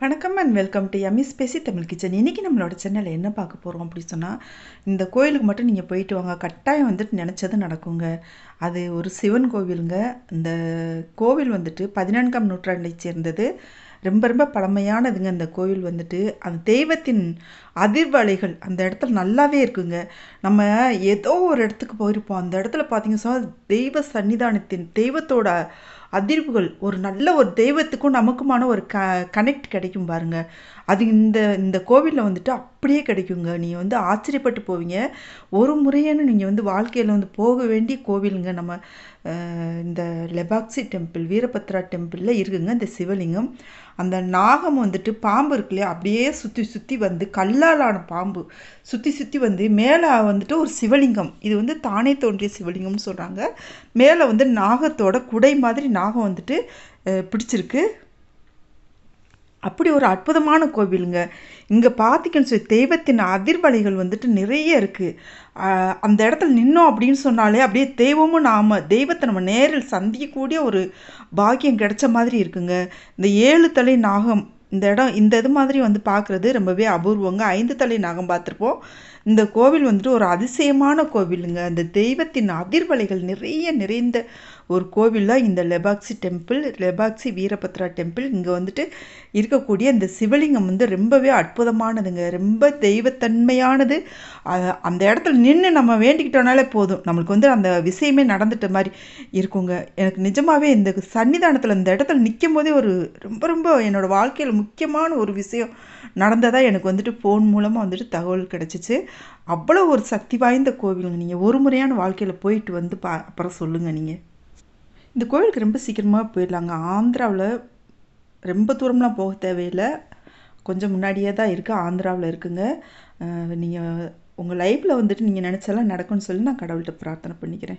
வணக்கம் and welcome to EMIS பேசி Tamil kitchen இன்றைக்கி நம்மளோட சேனலில் என்ன பார்க்க போகிறோம் அப்படின்னு சொன்னால் இந்த கோயிலுக்கு மட்டும் நீங்கள் போயிட்டு வாங்க. கட்டாயம் வந்துட்டு நினச்சது நடக்குங்க. அது ஒரு சிவன் கோவிலுங்க. இந்த கோவில் வந்துட்டு பதினான்காம் நூற்றாண்டை சேர்ந்தது. ரொம்ப ரொம்ப பழமையானதுங்க இந்த கோவில் வந்துட்டு. அந்த தெய்வத்தின் அதிர்வலைகள் அந்த இடத்துல நல்லாவே இருக்குங்க. நம்ம ஏதோ ஒரு இடத்துக்கு போயிருப்போம். அந்த இடத்துல பார்த்தீங்கன்னா சொன்னால் தெய்வ சன்னிதானத்தின் தெய்வத்தோட அதிர்வுகள் ஒரு நல்ல ஒரு தெய்வத்துக்கும் நமக்குமான ஒரு க கனெக்ட் கிடைக்கும் பாருங்க. அது இந்த இந்த கோவிலில் வந்துட்டு அப்படியே கிடைக்குங்க. நீங்கள் வந்து ஆச்சரியப்பட்டு போவீங்க. ஒரு முறையான நீங்கள் வந்து வாழ்க்கையில் வந்து போக வேண்டிய கோவிலுங்க நம்ம இந்த லெபாக்சி டெம்பிள் வீரபத்ரா டெம்பிளில் இருக்குங்க இந்த சிவலிங்கம். அந்த நாகம் வந்துட்டு பாம்பு இருக்குல்லையே அப்படியே சுற்றி சுற்றி வந்து கல்லாலான பாம்பு. சுற்றி சுற்றி வந்து மேலே வந்துட்டு ஒரு சிவலிங்கம். இது வந்து தானே தோன்றிய சிவலிங்கம்னு சொல்கிறாங்க மேலே வந்து நாகத்தோட குடை மாதிரி நாகம் வந்துட்டு பிடிச்சிருக்கு. அப்படி ஒரு அற்புதமான கோவிலுங்க. இங்கே பார்த்திங்கன்னு சொல்லி தெய்வத்தின் அதிர்வலைகள் வந்துட்டு நிறைய இருக்குது அந்த இடத்துல நின்னோம் அப்படின்னு சொன்னாலே அப்படியே தெய்வமும் நாம் தெய்வத்தை நம்ம நேரில் சந்திக்கக்கூடிய ஒரு பாக்கியம் கிடைச்ச மாதிரி இருக்குங்க. இந்த ஏழு தலை நாகம் இந்த இடம் இந்த இது மாதிரி வந்து பார்க்குறது ரொம்பவே அபூர்வங்க. ஐந்து தலை நாகம் பார்த்துருப்போம். இந்த கோவில் வந்துட்டு ஒரு அதிசயமான கோவிலுங்க. அந்த தெய்வத்தின் அதிர்வலைகள் நிறைய நிறைந்த ஒரு கோவில் தான் இந்த லெபாக்சி டெம்பிள் லெபாக்சி வீரபத்ரா டெம்பிள். இங்கே வந்துட்டு இருக்கக்கூடிய இந்த சிவலிங்கம் வந்து ரொம்பவே அற்புதமானதுங்க. ரொம்ப தெய்வத்தன்மையானது. அந்த இடத்துல நின்று நம்ம வேண்டிக்கிட்டோனாலே போதும். நம்மளுக்கு வந்து அந்த விஷயமே நடந்துட்ட மாதிரி இருக்குங்க. எனக்கு நிஜமாகவே இந்த சன்னிதானத்தில் இந்த இடத்துல நிற்கும் போதே ஒரு ரொம்ப ரொம்ப என்னோடய வாழ்க்கையில் முக்கியமான ஒரு விஷயம் நடந்ததாக எனக்கு வந்துட்டு ஃபோன் மூலமாக வந்துட்டு தகவல் கிடச்சிச்சு. அவ்வளோ ஒரு சக்தி வாய்ந்த கோவிலுங்க நீங்கள் ஒரு முறையான வாழ்க்கையில் போயிட்டு வந்து பா அப்புறம் சொல்லுங்கள் நீங்கள் இந்த கோவிலுக்கு ரொம்ப சீக்கிரமாக போயிடலாங்க. ஆந்திராவில் ரொம்ப தூரம்லாம் போக தேவையில்லை. கொஞ்சம் முன்னாடியே தான் இருக்குது ஆந்திராவில் இருக்குங்க. நீங்கள் உங்கள் லைஃப்பில் வந்துட்டு நீங்கள் நினச்சாலாம் நடக்கும்னு சொல்லி நான் கடவுள்கிட்ட பிரார்த்தனை பண்ணிக்கிறேன்.